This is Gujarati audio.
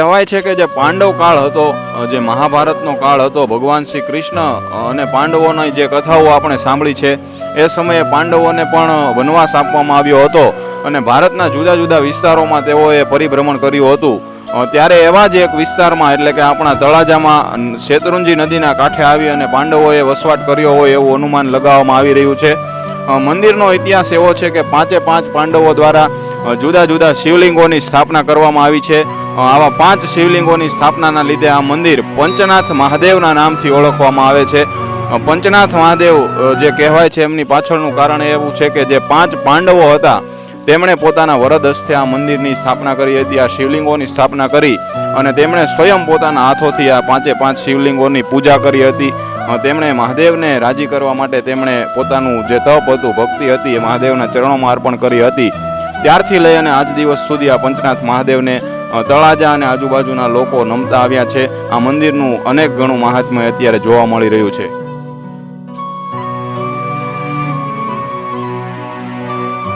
કહેવાય છે કે જે પાંડવ કાળ હતો જે મહાભારતનો કાળ હતો, ભગવાન શ્રી કૃષ્ણ અને પાંડવોની જે કથાઓ આપણે સાંભળી છે, એ સમયે પાંડવોને પણ વનવાસ આપવામાં આવ્યો હતો. અને ભારતના જુદા જુદા વિસ્તારોમાં તેઓએ પરિભ્રમણ કર્યું હતું. ત્યારે એવા જ એક વિસ્તારમાં, એટલે કે આપણા તળાજામાં, શેત્રુંજી નદીના કાંઠે આવી અને પાંડવોએ વસવાટ કર્યો હોય એવું અનુમાન લગાવવામાં આવી રહ્યું છે. મંદિરનો ઇતિહાસ એવો છે કે પાંચે પાંચ પાંડવો દ્વારા જુદા જુદા શિવલિંગોની સ્થાપના કરવામાં આવી છે. આવા પાંચ શિવલિંગોની સ્થાપનાના લીધે આ મંદિર પંચનાથ મહાદેવના નામથી ઓળખવામાં આવે છે. પંચનાથ મહાદેવ જે કહેવાય છે એમની પાછળનું કારણ એવું છે કે જે પાંચ પાંડવો હતા, તેમણે પોતાના વરદ હસ્તે આ મંદિરની સ્થાપના કરી હતી, આ શિવલિંગોની સ્થાપના કરી અને તેમણે સ્વયં પોતાના હાથોથી આ પાંચે પાંચ શિવલિંગોની પૂજા કરી હતી. તેમણે મહાદેવને રાજી કરવા માટે તેમણે પોતાનું જે તપ હતું, ભક્તિ હતી, એ મહાદેવના ચરણોમાં અર્પણ કરી હતી. ત્યારથી લઈ અને આજ દિવસ સુધી આ પંચનાથ મહાદેવને તળાજા અને આજુબાજુના લોકો નમતા આવ્યા છે. આ મંદિરનું અનેક ગણું મહાત્મ્ય અત્યારે જોવા મળી રહ્યું છે.